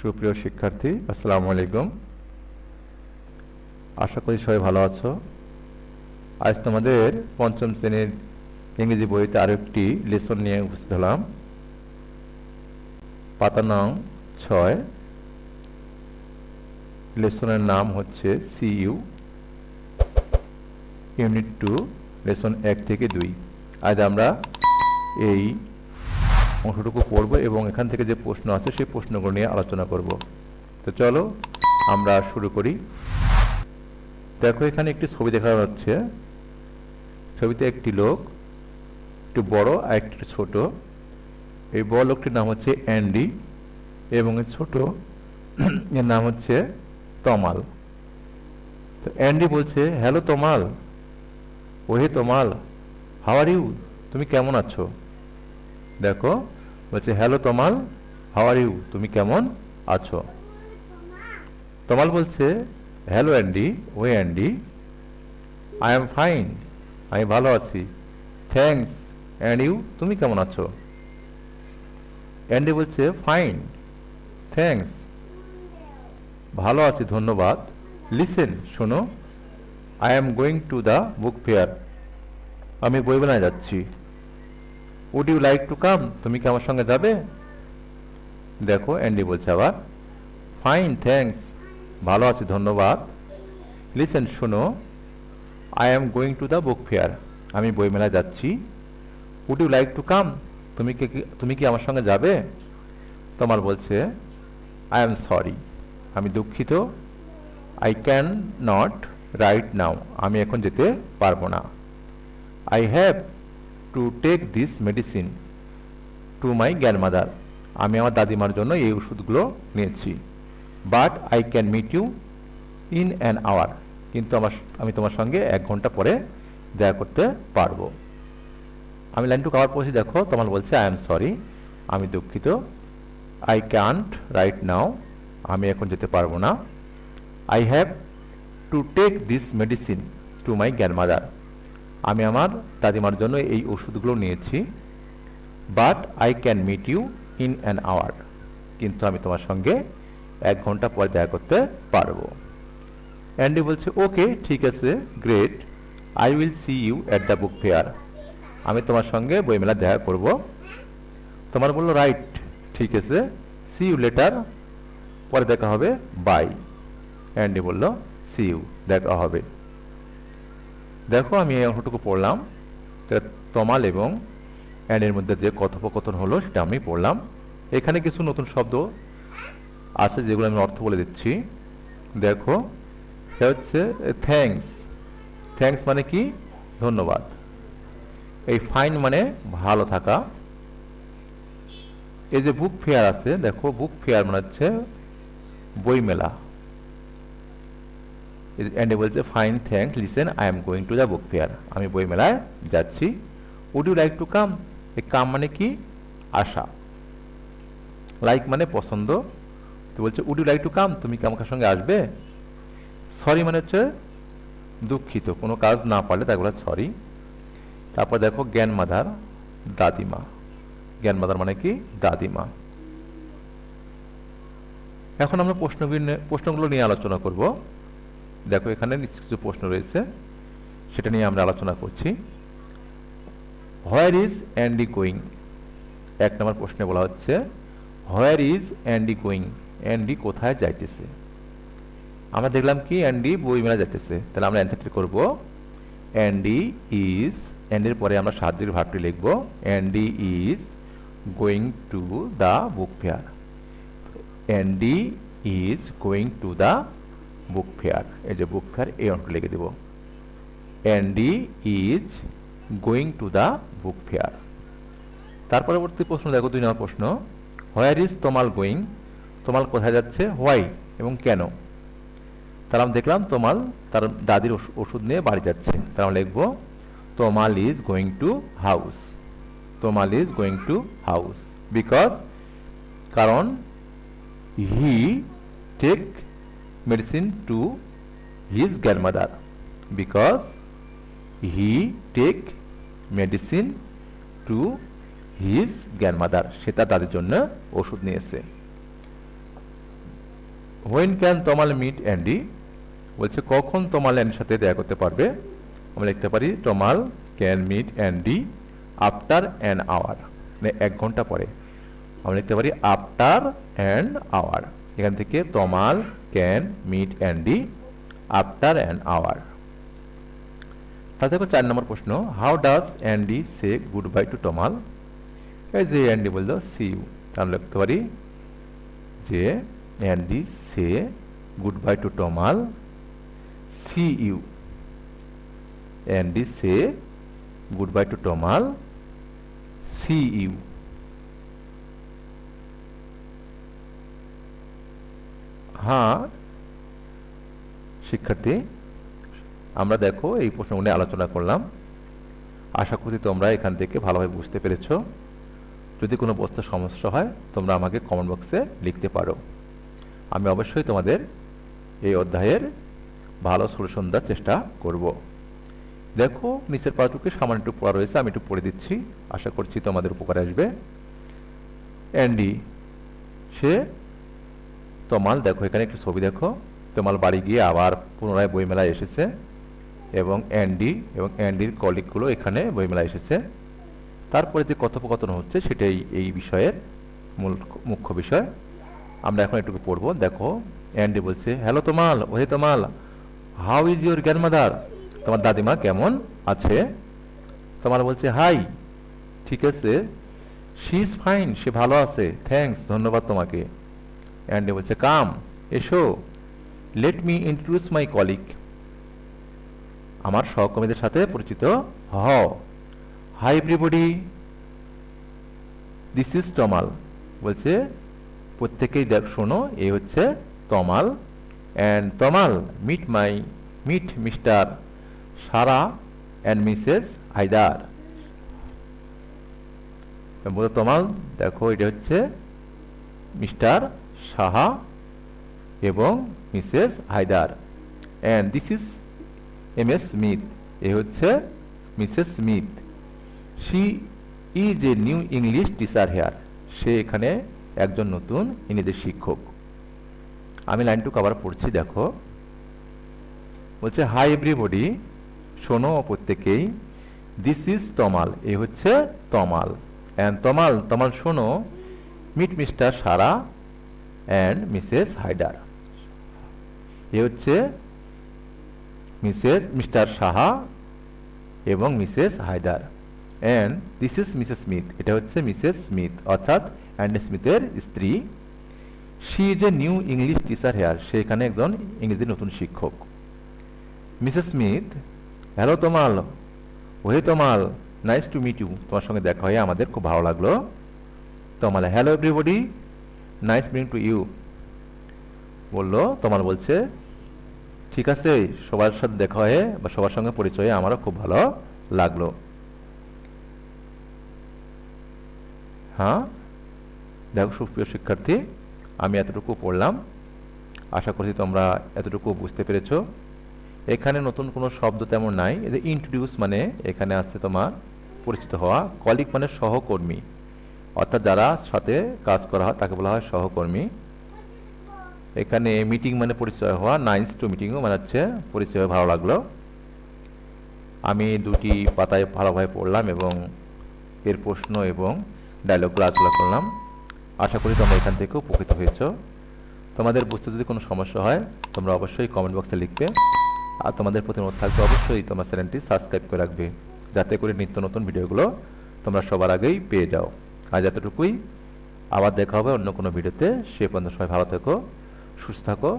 সুপ্রিয় শিক্ষার্থী, আসসালামু আলাইকুম। আশা করি সবাই ভালো আছো। আজ তোমাদের পঞ্চম শ্রেণির ইংরেজি বইতে আরও একটি লেসন নিয়ে উপস্থিত হলাম। পাতা নং ছয়। লেসনের নাম হচ্ছে সিইউ, ইউনিট টু, লেসন এক থেকে দুই। আজ আমরা এই অংশটুকু পড়ব এবং এখান থেকে যে প্রশ্ন আছে সেই প্রশ্নগুলো নিয়ে আলোচনা করব। তো চলো, আমরা শুরু করি। দেখো, এখানে একটি ছবি দেখা যাচ্ছে ছবিতে একটি লোক, একটু বড় আর একটি ছোট। এই বড় লোকটির নাম হচ্ছে অ্যান্ডি এবং ছোট এর নাম হচ্ছে তমাল। তো অ্যান্ডি বলছে, হ্যালো তমাল। ওহে তমাল, হাওয়ার ইউ? তুমি কেমন আছো? দেখো, বলছে হ্যালো তোমাল হাউ আর ইউ তুমি কেমন আছো? তোমাল বলছে হ্যালো অ্যান্ডি ওয়ে অ্যান্ডি আই এম ফাইন আমি ভালো আছি। থ্যাঙ্কস অ্যান্ড ইউ তুমি কেমন আছো? অ্যান্ডি বলছে ফাইন থ্যাঙ্কস ভালো আছি, ধন্যবাদ। লিসেন শোনো I am going to the book fair আমি বইমেলায় যাচ্ছি। Would you like to come তুমি কি আমার সঙ্গে যাবে? দেখো অ্যান্ডি বলছে আবার ফাইন থ্যাঙ্কস ভালো আছি, ধন্যবাদ। লিসেন শোনো I am going to the book fair আমি বইমেলায় যাচ্ছি। Would you like to come তুমি কি তুমি কি আমার সঙ্গে যাবে? তোমার বলছে আই এম সরি আমি দুঃখিত I can not right now আমি এখন যেতে পারব না। I have to take this medicine to my grandmother আমি আমার দাদিমার জন্য এই ওষুধগুলো নিয়েছি। But I can meet you in an hour কিন্তু আমার, আমি তোমার সঙ্গে এক ঘণ্টা পরে দেখা করতে পারব। আমি লাইনটুকু আবার পৌঁছে দেখো, তোমার বলছে আই এম সরি আমি দুঃখিত। আই ক্যান্ট রাইট নাও আমি এখন যেতে পারব না। I have to take this medicine to my grandmother আমি আমার দাদিমার জন্য এই ওষুধগুলো নিয়েছি but I can meet you in an hour কিন্তু আমি তোমার সঙ্গে এক ঘণ্টা পর দেখা করতে পারব। অ্যান্ডি বলছে ওকে ঠিক আছে great I will see you at the book fair আমি তোমার সঙ্গে বইমেলা দেখা করব। তোমার বলল রাইট ঠিক আছে সি ইউ লেটার পরে দেখা হবে বাই অ্যান্ডি বলল সি ইউ দেখা হবে। দেখো, আমি এই অংশটুকু পড়লাম। তমাল এবং অ্যান্ডের মধ্যে যে কথোপকথন হলো, সেটা আমি পড়লাম। এখানে কিছু নতুন শব্দ আছে, যেগুলো আমি অর্থ বলে দিচ্ছি। দেখো এটা হচ্ছে থ্যাঙ্কস থ্যাঙ্কস মানে কি? ধন্যবাদ। এই ফাইন মানে ভালো থাকা। এই যে বুক ফেয়ার আছে, দেখো বুক ফেয়ার মানে হচ্ছে বইমেলা। অ্যান্ড বলছে fine thanks listen I am going to the book fair আমি বইমেলায় যাচ্ছি। Would you like to come এই কাম মানে কি? আশা লাইক মানে পছন্দ। তো বলছে would you like to come তুমি কি আমার সঙ্গে আসবে? সরি মানে হচ্ছে দুঃখিত। কোনো কাজ না পারলে তাই বলে সরি তারপর দেখো, জ্ঞান মাধার দাদিমা। জ্ঞান মাধার মানে কি? দাদিমা। এখন আমরা প্রশ্নগুলি প্রশ্নগুলো নিয়ে আলোচনা করব। দেখো, এখানে নিশ্চয় কিছু প্রশ্ন রয়েছে। সেটা নিয়ে আমরা আলোচনা করছি। হোয়ার ইজ অ্যান্ডি গোয়িং এক নম্বর প্রশ্নে বলা হচ্ছে where is Andy going Andy কোথায় যাইতেছে? আমরা দেখলাম কি অ্যান্ডি বইমেলা যাইতেছে। তাহলে আমরা অ্যান্সারটি করব অ্যান্ডি ইজ অ্যান্ডির পরে আমরা সাদ্রির ভাবটি লিখব Andy is going to the book fair Andy is going to the book fair এই যে বুক ফেয়ার এই অঙ্ক লিখে দেব। Andy is going to the book fair তার পরবর্তী প্রশ্ন, দেখো দুই নম্বর প্রশ্ন। হোয়ার ইজ তোমাল গোয়িং তোমাল কোথায় যাচ্ছে? হোয়াই এবং কেন? তার আমি দেখলাম তোমাল তার দাদির ওষুধ নিয়ে বাড়ি যাচ্ছে। তার আমরা লিখব Tamal is going to house Tamal is going to house because কারণ he take medicine to his grandmother because he take medicine to his grandmother. সে তার দাদির জন্য ওষুধ নিয়েছে। When can Tamal meet Andy বলছে, কখন তমাল অ্যান্ডির সাথে দেখা করতে পারবে? আমরা লিখতে পারি Tamal can meet Andy after an hour মানে এক ঘণ্টা পরে। আমরা লিখতে পারি আফটার অ্যান্ড আওয়ার এখান থেকে Tamal can meet Andy after an hour তাতে চার নম্বর প্রশ্ন how does Andy say goodbye to Tamal এই যে অ্যান্ডি বলল সি ইউ তাহলে লিখতে পারি যে Andy say goodbye to Tamal see you Andy say goodbye to Tamal see you হ্যাঁ শিক্ষার্থী, আমরা দেখো এই প্রশ্নগুলো নিয়ে আলোচনা করলাম। আশা করি তোমরা এখান থেকে ভালোভাবে বুঝতে পেরেছ। যদি কোনো বস্তুর সমস্যা হয়, তোমরা আমাকে কমেন্ট বক্সে লিখতে পারো। আমি অবশ্যই তোমাদের এই অধ্যায়ের ভালো সলিউশন দেওয়ার চেষ্টা করব। দেখো, নিচের পাঠটুকু সামান্য একটু পড়া রয়েছে, আমি একটু পড়ে দিচ্ছি। আশা করছি তোমাদের উপকারে আসবে। অ্যান্ডি সে তমাল দেখো, এখানে একটু ছবি দেখো। তমাল বাড়ি গিয়ে আবার পুনরায় বইমেলায় এসেছে এবং অ্যান্ডি এবং অ্যান্ডির কলিগগুলো এখানে বইমেলায় এসেছে। তারপরে যে কথোপকথন হচ্ছে সেটাই এই বিষয়ের মূল মুখ্য বিষয়। আমরা এখন একটু পড়ব। দেখো অ্যান্ডি বলছে হ্যালো তোমাল, ওহে Tamal how is your grandmother তোমার দাদিমা কেমন আছে? তোমার বলছে হাই ঠিক আছে শি ইজ ফাইন সে ভালো আছে থ্যাঙ্কস ধন্যবাদ তোমাকে। অ্যান্ডি বলছে কাম এসো let me introduce my colleague আমার সহকর্মীদের সাথে পরিচিত হও। Hi everybody this is Tamal বলছে, প্রত্যেকেই দেখ, শোনো, এ হচ্ছে Tamal and Tamal meet my meet mister Saha and Mrs Haidar বলে তমাল দেখো, এটা হচ্ছে মিস্টার সাহা এবং Mrs Haidar. And this is Ms Smith এ হচ্ছে Mrs Smith she is a new English teacher here সে এখানে একজন নতুন ইংরেজি শিক্ষক। আমি লাইনটুকু আবার পড়ছি, দেখো। বলছে হাই এভরিবডি শোনো প্রত্যেকেই। দিস ইজ তমাল এ হচ্ছে তমাল অ্যান্ড তমাল তমাল শোনো। Meet mister Saha and Mrs Haidar এ হচ্ছে মিসেস মিস্টার সাহা এবং Mrs Haidar and this is Mrs Smith এটা হচ্ছে মিসেস স্মিথ অর্থাৎ অ্যান্ড স্মিথের স্ত্রী। She is a new English teacher here সে এখানে একজন ইংরেজি নতুন শিক্ষক। মিসেস স্মিথ হ্যালো তোমাল ওহে তোমাল নাইস টু মিট ইউ তোমার সঙ্গে দেখা হয়ে আমাদের খুব ভালো লাগল। Tamal hello everybody nice meeting to you বলল, তোমার বলছে, ঠিক আছে, সবার সাথে দেখা হয়ে বা সবার সঙ্গে পরিচয় আমারও খুব ভালো লাগল। হ্যাঁ? দেখো সুপ্রিয় শিক্ষার্থী, আমি এতটুকু পড়লাম। আশা করছি তোমরা এতটুকু বুঝতে পেরেছ। এখানে নতুন কোনো শব্দ তেমন নাই। এদের ইন্ট্রোডিউস মানে এখানে আসছে তোমার পরিচিত হওয়া। কলিগ মানে সহকর্মী। অর্থাৎ যারা সাথে কাজ করা হয়, তাকে বলা হয় সহকর্মী। এখানে মিটিং মানে পরিচয় হওয়া নাইস টু মিটিংও মানে হচ্ছে পরিচয় ভালো লাগল। আমি দুটি পাতায় ভালোভাবে পড়লাম এবং এর প্রশ্ন এবং ডায়লগগুলো আলোচনা করলাম। আশা করি তোমরা এখান থেকে উপকৃত হয়েছ। তোমাদের বুঝতে যদি কোনো সমস্যা হয়, তোমরা অবশ্যই কমেন্ট বক্সে লিখবে। আর তোমাদের প্রতি অনুরোধ থাকবে অবশ্যই তোমার চ্যানেলটি সাবস্ক্রাইব করে রাখবে। যাতে করে নিত্য নতুন ভিডিওগুলো তোমরা সবার আগেই পেয়ে যাও। আজ এতটুকুই। আবার দেখা হবে অন্য কোনো ভিডিওতে। সে পর্যন্ত সবাই ভালো থেকো, সুস্থ থাকো।